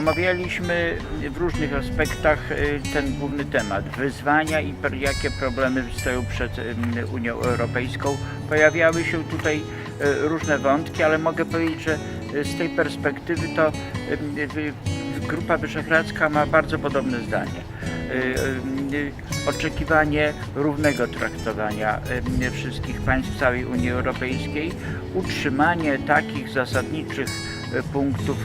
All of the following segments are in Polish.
Omawialiśmy w różnych aspektach y, ten główny temat wyzwania i jakie problemy stoją przed ym, Unią Europejską. Pojawiały się tutaj y, różne wątki, ale mogę powiedzieć, że y, z tej perspektywy to y, Grupa Wyszehradzka ma bardzo podobne zdanie. Y, y, y, Oczekiwanie równego traktowania y, wszystkich państw całej Unii Europejskiej, utrzymanie takich zasadniczych y, punktów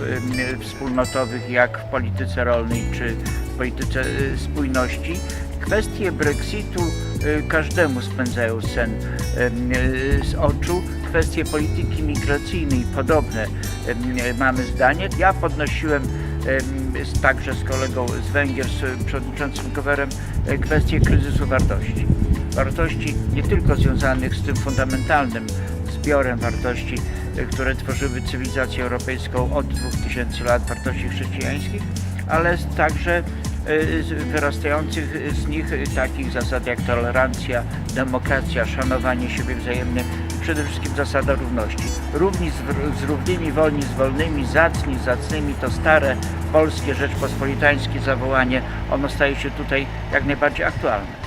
wspólnotowych jak w polityce rolnej czy w polityce y, spójności. Kwestie Brexitu y, każdemu spędzają sen y, z oczu. Kwestie polityki migracyjnej podobne mamy zdanie. Ja podnosiłem także z kolegą z Węgier, z przewodniczącym Kowerem, kwestię kryzysu wartości. Wartości nie tylko związanych z tym fundamentalnym zbiorem wartości, które tworzyły cywilizację europejską od 2000 lat, wartości chrześcijańskich, ale także y, wyrastających z nich takich zasad jak tolerancja, demokracja, szanowanie siebie wzajemne przede wszystkim zasada równości. Równi z, z równymi, wolni z wolnymi, zacni z zacnymi to stare polskie rzeczpospolitańskie zawołanie, ono staje się tutaj jak najbardziej aktualne.